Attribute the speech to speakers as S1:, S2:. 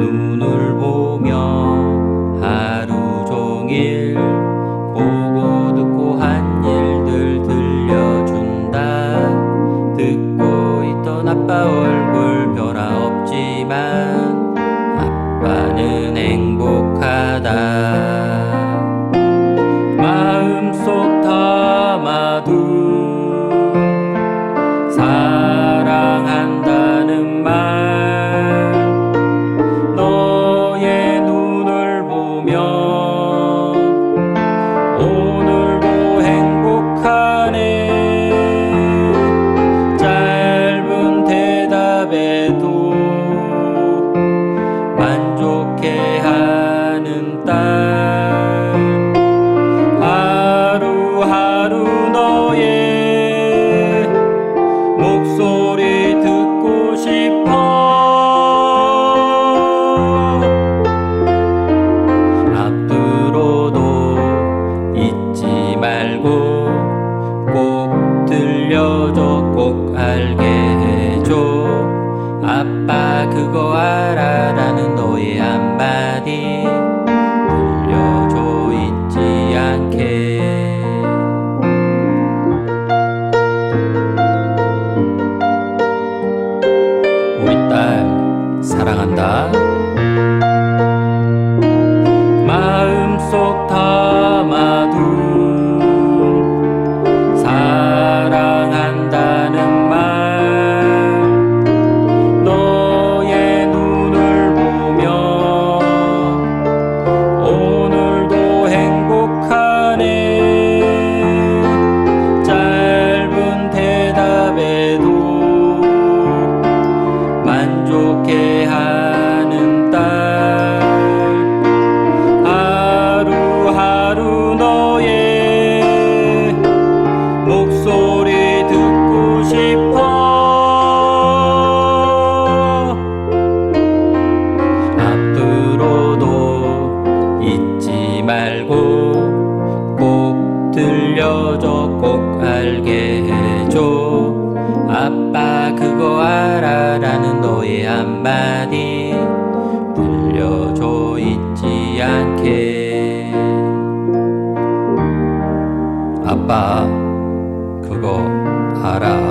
S1: 눈을 보며 하루 종일 보고 듣고 한 일들 들려준다. 듣고 있던 아빠 얼굴 변화 없지만 목소리 듣고 싶어. 앞으로도 잊지 말고 꼭 들려줘 꼭 알게 해줘. 아빠 그거 알아. 한다. 마음속 담 만족해 하는 딸. 하루하루 너의 목소리 듣고 싶어. 앞으로도 잊지 말고 꼭 들려줘 꼭 알게 해줘. 아빠 그거 알아라는 너의 한마디 들려줘 잊지 않게. 아빠 그거 알아